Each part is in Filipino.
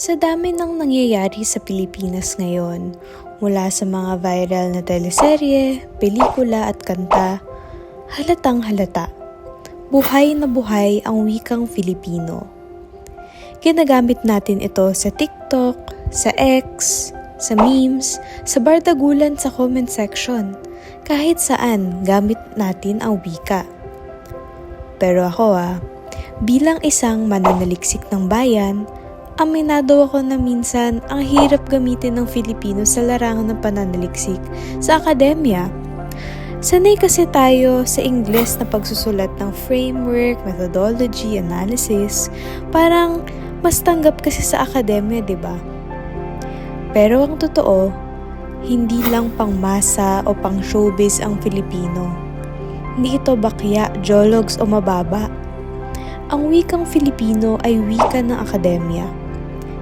Sa dami ng nangyayari sa Pilipinas ngayon, mula sa mga viral na teleserye, pelikula at kanta, halatang halata. Buhay na buhay ang wikang Filipino. Ginagamit natin ito sa TikTok, sa X, sa memes, sa bardagulan sa comment section. Kahit saan, gamit natin ang wika. Pero ako ah, bilang isang mananaliksik ng bayan, aminado ako na minsan ang hirap gamitin ng Filipino sa larangan ng pananaliksik sa akademya. Sanay kasi tayo sa Ingles na pagsusulat ng framework, methodology, analysis. Parang mas tanggap kasi sa akademya, di ba? Pero ang totoo, hindi lang pang masa o pang showbiz ang Filipino. Hindi ito bakya, jologs o mababa. Ang wikang Filipino ay wika ng akademya.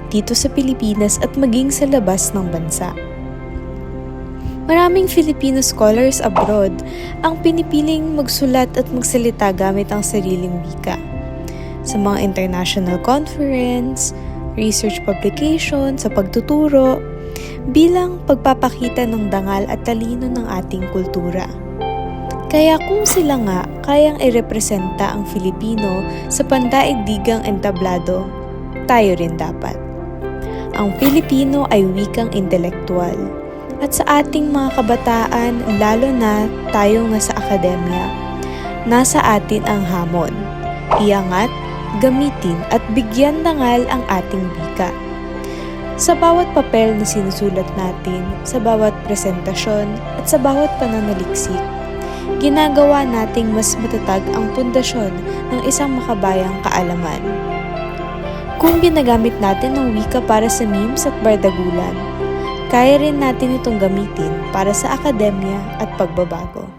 Dito sa Pilipinas at maging sa labas ng bansa. Maraming Filipino scholars abroad ang pinipiling magsulat at magsalita gamit ang sariling wika. Sa mga international conference, research publication, sa pagtuturo, bilang pagpapakita ng dangal at talino ng ating kultura. Kaya kung sila nga kayang irepresenta ang Filipino sa pandaigdigang entablado, tayo rin dapat. Ang Filipino ay wikang intelektual. At sa ating mga kabataan, lalo na tayong nasa akademya, nasa atin ang hamon. Iangat, gamitin at bigyan dangal ang ating wika. Sa bawat papel na sinusulat natin, sa bawat presentasyon at sa bawat pananaliksik, ginagawa nating mas matatag ang pundasyon ng isang makabayang kaalaman. Kung ginagamit natin ang wika para sa memes at bardagulan, kaya rin natin itong gamitin para sa akademya at pagbabago.